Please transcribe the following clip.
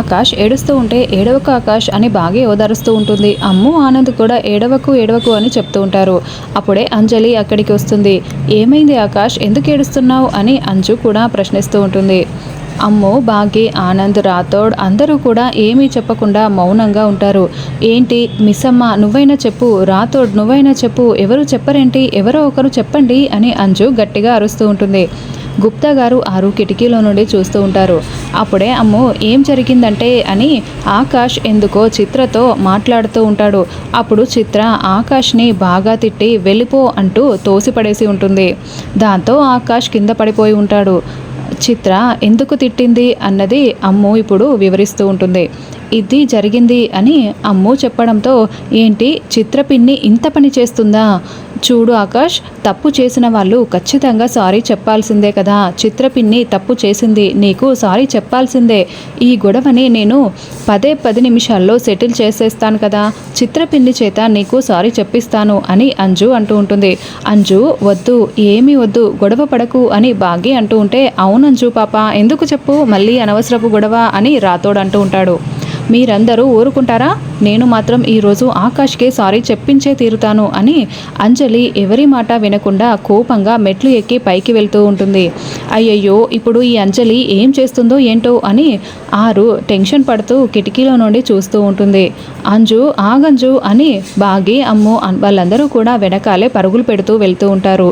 ఆకాష్ ఏడుస్తూ ఉంటే ఏడవకు ఆకాష్ అని బాగా ఓదారుస్తూ ఉంటుంది. అమ్ము ఆనంద్ కూడా ఏడవకు ఏడవకు అని చెప్తూ ఉంటారు. అప్పుడే అంజలి అక్కడికి వస్తుంది. ఏమైంది ఆకాష్? ఎందుకు ఏడుస్తున్నావు? అని అంజు కూడా ప్రశ్నిస్తూ ఉంటుంది. అమ్ము బాగి ఆనంద్ రాథోడ్ అందరూ కూడా ఏమీ చెప్పకుండా మౌనంగా ఉంటారు. ఏంటి? మిస్సమ్మ నువ్వైనా చెప్పు. రాథోడ్ నువ్వైనా చెప్పు. ఎవరు చెప్పరేంటి? ఎవరో ఒకరు చెప్పండి అని అంజు గట్టిగా అరుస్తూ ఉంటుంది. గుప్తా గారు ఆరు కిటికీలో నుండి చూస్తూ ఉంటారు. అప్పుడే అమ్ము ఏం జరిగిందంటే? అని ఆకాష్ ఎందుకో చిత్రతో మాట్లాడుతూ ఉంటాడు. అప్పుడు చిత్ర ఆకాష్ని బాగా తిట్టి వెళ్ళిపో అంటూ తోసిపడేసి ఉంటుంది. దాంతో ఆకాష్ కింద పడిపోయి ఉంటాడు. చిత్ర ఎందుకు తిట్టింది? అన్నది అమ్ము ఇప్పుడు వివరిస్తూ ఉంటుంది. ఇది జరిగింది అని అమ్ము చెప్పడంతో ఏంటి చిత్రపిన్ని ఇంత పని చేస్తుందా? చూడు ఆకాష్ తప్పు చేసిన వాళ్ళు ఖచ్చితంగా సారీ చెప్పాల్సిందే కదా. చిత్రపిన్ని తప్పు చేసింది నీకు సారీ చెప్పాల్సిందే. ఈ గొడవని నేను పదే పది నిమిషాల్లో సెటిల్ చేసేస్తాను కదా. చిత్రపిన్ని చేత నీకు సారీ చెప్పిస్తాను అని అంజు అంటూ ఉంటుంది. అంజు వద్దు ఏమీ వద్దు గొడవ పడకు అని బాగి అంటూ ఉంటే అవునంజు పాప ఎందుకు చెప్పు మళ్ళీ అనవసరపు గొడవ అని రాతోడు అంటూ ఉంటాడు. మీరందరూ ఊరుకుంటారా? నేను మాత్రం ఈరోజు ఆకాష్కి సారీ చెప్పించే తీరుతాను అని అంజలి ఎవరి మాట వినకుండా కోపంగా మెట్లు ఎక్కి పైకి వెళ్తూ ఉంటుంది. అయ్యయ్యో ఇప్పుడు ఈ అంజలి ఏం చేస్తుందో ఏంటో అని ఆరు టెన్షన్ పడుతూ కిటికీలో నుండి చూస్తూ ఉంటుంది. అంజు ఆగంజు అని బాగి అమ్ము వాళ్ళందరూ కూడా వెనకాలే పరుగులు పెడుతూ వెళ్తూ ఉంటారు.